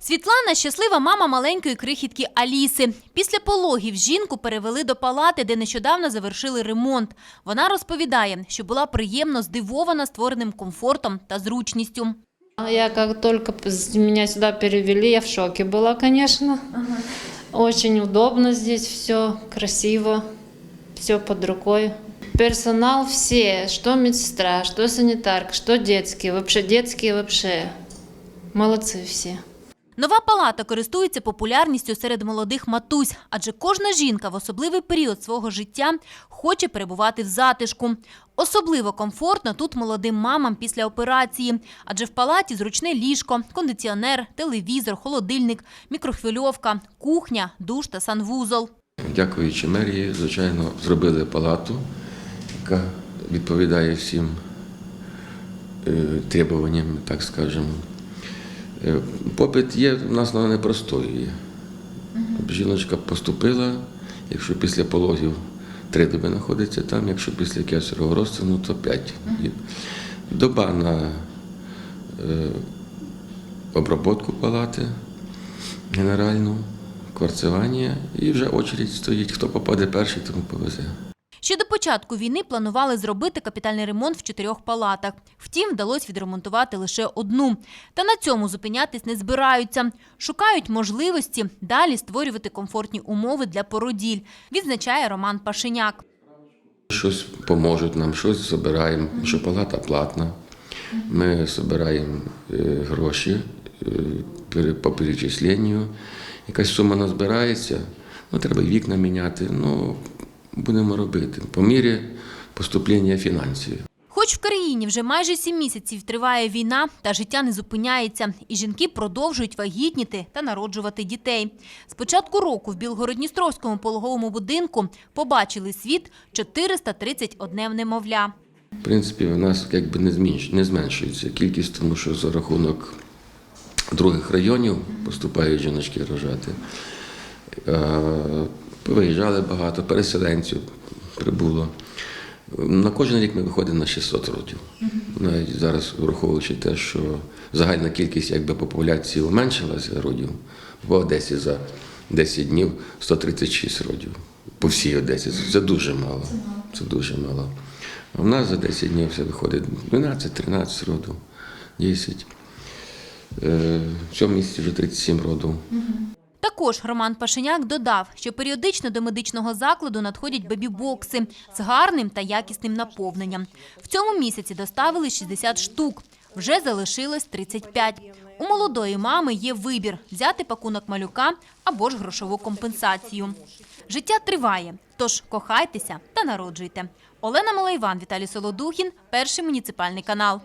Світлана щаслива мама маленької крихітки Аліси. Після пологів жінку перевели до палати, де нещодавно завершили ремонт. Вона розповідає, що була приємно здивована створеним комфортом та зручністю. Я как только меня сюда перевели, я в шоке была, конечно. Очень удобно здесь все, красиво, все под рукой. Персонал все, что медсестра, что санитарка, что детские, вообще детские вообще. Молодцы все. Нова палата користується популярністю серед молодих матусь, адже кожна жінка в особливий період свого життя хоче перебувати в затишку. Особливо комфортно тут молодим мамам після операції, адже в палаті зручне ліжко, кондиціонер, телевізор, холодильник, мікрохвильовка, кухня, душ та санвузол. Дякуючи мерії, звичайно, зробили палату, яка відповідає всім е, требуванням, так скажемо. Е, Попит є в нас на непростої. є. Жіночка поступила, якщо після пологів три доби знаходиться там, якщо після кесарового розтину, то п'ять діб. Доба на е, обробку палати генеральну, кварцевання, і вже очередь стоїть. Хто попаде перший, тому повезе. Ще до початку війни планували зробити капітальний ремонт в чотирьох палатах. Втім, вдалося відремонтувати лише одну. Та на цьому зупинятись не збираються. Шукають можливості далі створювати комфортні умови для породіль, відзначає Роман Пашиняк. Щось поможуть нам, щось збираємо, що палата платна. Ми збираємо е, гроші е, по перечисленню. Якась сума назбирається, ну, треба вікна міняти. Ну, будемо робити по мірі поступлення фінансів. Хоч в країні вже майже сім місяців триває війна, та життя не зупиняється, і жінки продовжують вагітніти та народжувати дітей. З початку року в Білгородністровському пологовому будинку побачили світ 431 немовля. В принципі, в нас якби не, зменш- не зменшується кількість, тому що за рахунок других районів поступають жіночки рожати. Виїжджали багато, переселенців прибуло. На кожен рік ми виходимо на 600 родів. Навіть зараз, враховуючи те, що загальна кількість якби, популяції уменшилася родів, в Одесі за 10 днів 136 родів. По всій Одесі. Це дуже мало. Це дуже мало. А в нас за 10 днів все виходить 12-13 родів, 10. Е, В цьому місяці вже 37 родів. Також Роман Пашиняк додав, що періодично до медичного закладу надходять бебі-бокси з гарним та якісним наповненням. В цьому місяці доставили 60 штук, вже залишилось 35. У молодої мами є вибір – взяти пакунок малюка або ж грошову компенсацію. Життя триває, тож кохайтеся та народжуйте. Олена Малайван, Віталій Солодухін, Перший муніципальний канал.